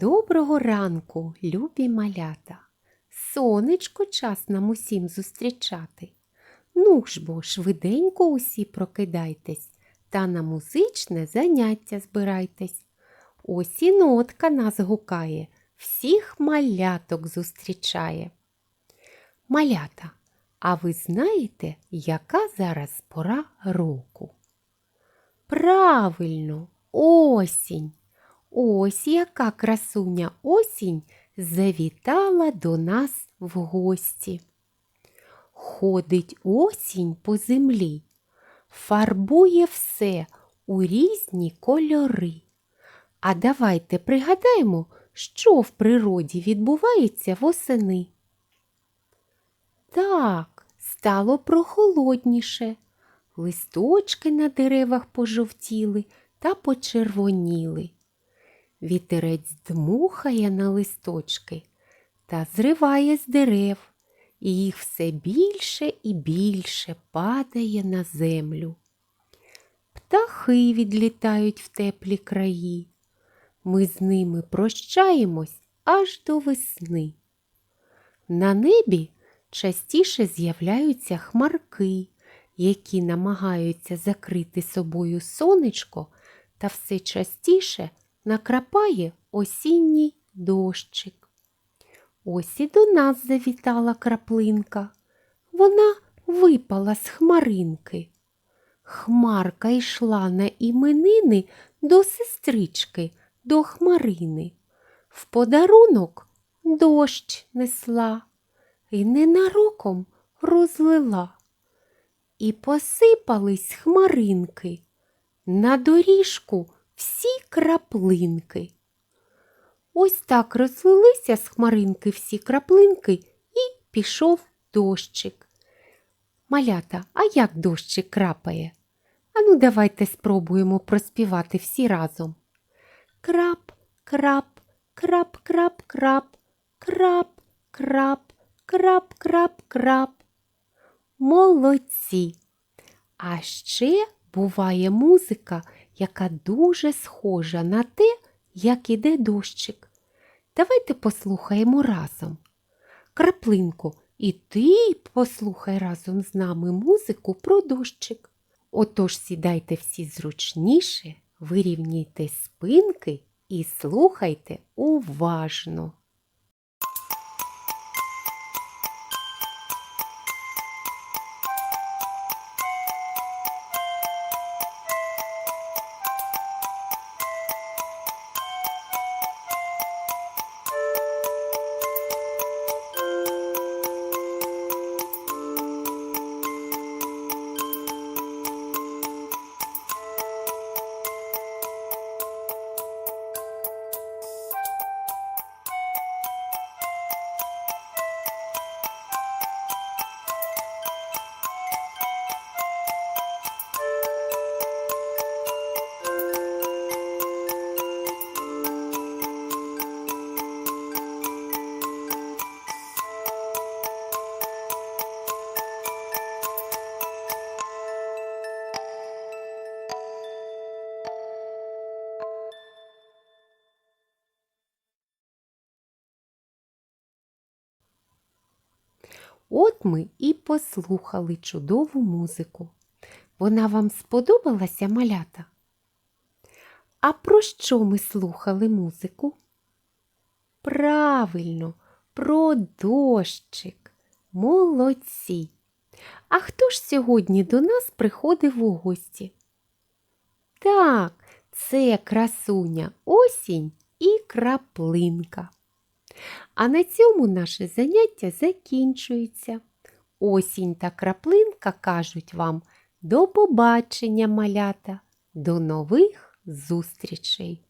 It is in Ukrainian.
Доброго ранку, любі малята. Сонечко час нам усім зустрічати. Ну ж бо, швиденько усі прокидайтесь та на музичне заняття збирайтесь. Ось і нотка нас гукає, всіх маляток зустрічає. Малята, а ви знаєте, яка зараз пора року? Правильно, осінь. Ось яка красуня осінь завітала до нас в гості. Ходить осінь по землі, фарбує все у різні кольори. А давайте пригадаємо, що в природі відбувається восени. Так, стало прохолодніше. Листочки на деревах пожовтіли та почервоніли. Вітерець дмухає на листочки та зриває з дерев, і їх все більше і більше падає на землю. Птахи відлітають в теплі краї. Ми з ними прощаємось аж до весни. На небі частіше з'являються хмарки, які намагаються закрити собою сонечко та все частіше накрапає осінній дощик. Ось і до нас завітала краплинка. Вона випала з хмаринки. Хмарка йшла на іменини до сестрички, до хмарини. В подарунок дощ несла і ненароком розлила. І посипались хмаринки на доріжку всі краплинки. Ось так розлилися з хмаринки всі краплинки і пішов дощик. Малята, а як дощик крапає? Ану, давайте спробуємо проспівати всі разом. Крап, крап, крап, крап, крап, крап, крап, крап, крап, крап. Молодці! А ще буває музика, яка дуже схожа на те, як іде дощик. Давайте послухаємо разом. Краплинку, і ти послухай разом з нами музику про дощик. Отож сідайте всі зручніше, вирівнюйте спинки і слухайте уважно. От ми і послухали чудову музику. Вона вам сподобалася, малята? А про що ми слухали музику? Правильно, про дощик. Молодці. А хто ж сьогодні до нас приходив у гості? Так, це красуня осінь і краплинка. А на цьому наше заняття закінчується. Осінь та краплинка кажуть вам до побачення, малята, до нових зустрічей!